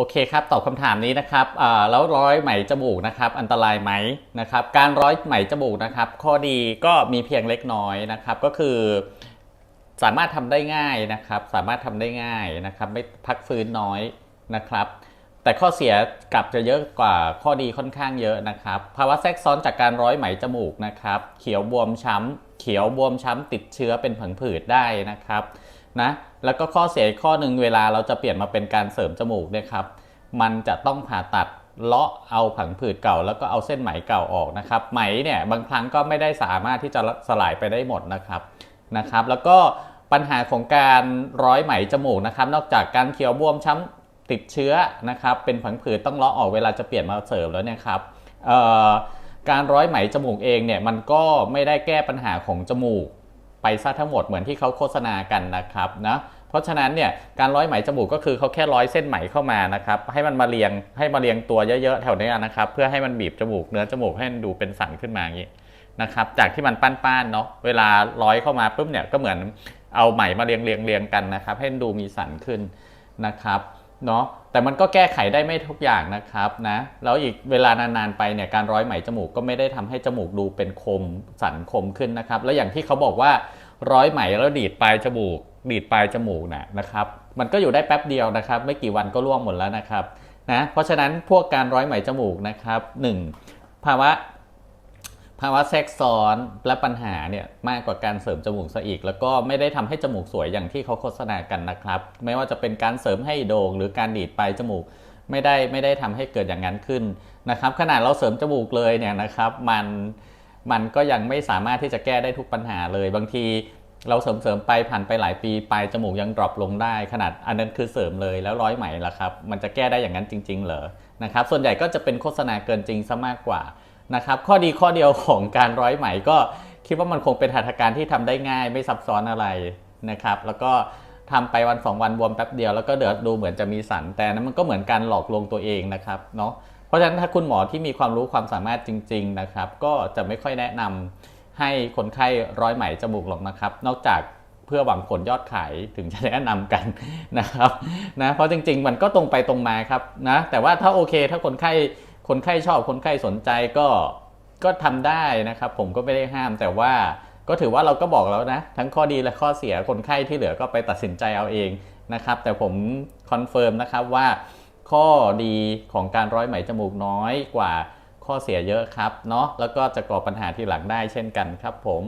โอเคครับ ตอบคำถามนี้นะครับแล้วร้อยไหมจมูกนะครับ อันตรายไหมนะครับ การร้อยไหมจมูกนะครับ ข้อดีก็มีเพียงเล็กน้อยนะครับ ก็คือ สามารถทำได้ง่ายนะครับ สามารถทำได้ง่ายนะครับ ไม่พักฟื้นน้อยนะครับ แต่ข้อเสียกลับจะเยอะกว่าข้อดีค่อนข้างเยอะนะครับ ภาวะแทรกซ้อนจากการร้อยไหมจมูกนะครับ เขียวบวมช้ำเขียวบวมช้ำติดเชื้อเป็นผังผืดได้นะครับ นะแล้วก็ข้อเสียข้อหนึ่งเวลาเราจะเปลี่ยนมาเป็นการเสริมจมูกเนี่ยครับมันจะต้องผ่าตัดเลาะเอาผังผืดเก่า แล้วก็เอาเส้นไหมเก่าออกนะครับไหมเนี่ยบางครั้งก็ไม่ได้สามารถที่จะสลายไปได้หมดนะครับนะครับ แล้วก็ปัญหาของการร้อยไหมจมูกนะครับ นอกจากการเขียวบวมช้ำติดเชื้อนะครับ เป็นผังผืดต้องเลาะออกเวลาจะเปลี่ยนมาเสริมแล้วเนี่ยครับการร้อยไหมจมูกเองเนี่ยมันก็ไม่ได้แก้ปัญหาของจมูก ซะทั้งหมดเหมือนที่เขาโฆษณากันนะครับนะเพราะฉะนั้นเนี่ยการร้อยไหมจมูกก็คือเขาแค่ร้อยเส้นไหมเข้ามานะครับให้มันมาเรียงให้มาเรียงตัวเยอะๆแถวเนี้ยนะครับเพื่อให้มันบีบจมูกเนื้อจมูกให้มันดูเป็นสันขึ้นมาอย่างนี้นะครับจากที่มันป้านๆเนาะเวลาร้อยเข้ามาปุ๊บเนี่ยก็เหมือนเอาไหมมาเรียงเรียงเรียงกันนะครับ ให้ดูมีสันขึ้นนะครับเนาะแต่มันก็แก้ไขได้ไม่ทุกอย่างนะครับนะแล้วอีกเวลานานๆไปเนี่ยการร้อยไหมจมูกก็ไม่ได้ทำให้จมูกดูเป็นคมสันคมขึ้นนะครับ แล้วอย่างที่เขาบอกว่า ร้อยไหมแล้วดีดปลายจมูก ดีดปลายจมูกนะนะครับ มันก็อยู่ได้แป๊บเดียวนะครับ ไม่กี่วันก็ร่วงหมดแล้วนะครับนะเพราะฉะนั้นพวกการร้อยไหมจมูกนะครับหนึ่งภาวะภาวะแทรกซ้อนและปัญหาเนี่ยมากกว่าการเสริมจมูกซะอีก แล้วก็ไม่ได้ทำให้จมูกสวยอย่างที่เขาโฆษณากันนะครับ ไม่ว่าจะเป็นการเสริมให้โด่งหรือการดีดปลายจมูกไม่ได้ไม่ได้ทำให้เกิดอย่างนั้นขึ้นนะครับ ขนาดเราเสริมจมูกเลยเนี่ยนะครับ มัน มันก็ยังไม่สามารถที่จะแก้ได้ทุกปัญหาเลย บางทีเราเสริมเสริมไปผ่านไปหลายปีปลายจมูกยังดรอปลงได้ ขนาดอันนั้นคือเสริมเลยแล้วร้อยไหมล่ะครับ มันจะแก้ได้อย่างนั้นจริง ๆ เหรอนะครับ ส่วนใหญ่ก็จะเป็นโฆษณาเกินจริงซะมากกว่านะครับข้อดีข้อเดียวของการร้อยไหมก็คิดว่ามันคงเป็นหัตถการที่ทำได้ง่ายไม่ซับซ้อนอะไรนะครับ แล้วก็ทำไปวันสองวันบวมแป๊บเดียวแล้วก็เดือดดูเหมือนจะมีสันแต่นั้นมันก็เหมือนการหลอกลวงตัวเองนะครับเนาะ เพราะฉะนั้นถ้าคุณหมอที่มีความรู้ความสามารถจริง ๆนะครับ ก็จะไม่ค่อยแนะนำให้คนไข้ร้อยไหมจมูกหรอกนะครับ นอกจากเพื่อหวังผลยอดขายถึงจะแนะนำกันนะครับนะเพราะจริง ๆ มันก็ตรงไปตรงมาครับนะแต่ว่าถ้าโอเค ถ้าคนไข้คนไข้ชอบคนไข้สนใจก็ก็ทำได้นะครับ ผมก็ไม่ได้ห้าม แต่ว่าก็ถือว่าเราก็บอกแล้วนะ ทั้งข้อดีและข้อเสียคนไข้ที่เหลือก็ไปตัดสินใจเอาเองนะครับ แต่ผมคอนเฟิร์มนะครับว่า ข้อดีของการร้อยไหมจมูกน้อยกว่าข้อเสียเยอะครับเนาะแล้วก็จะก่อปัญหาที่หลังได้เช่นกันครับผม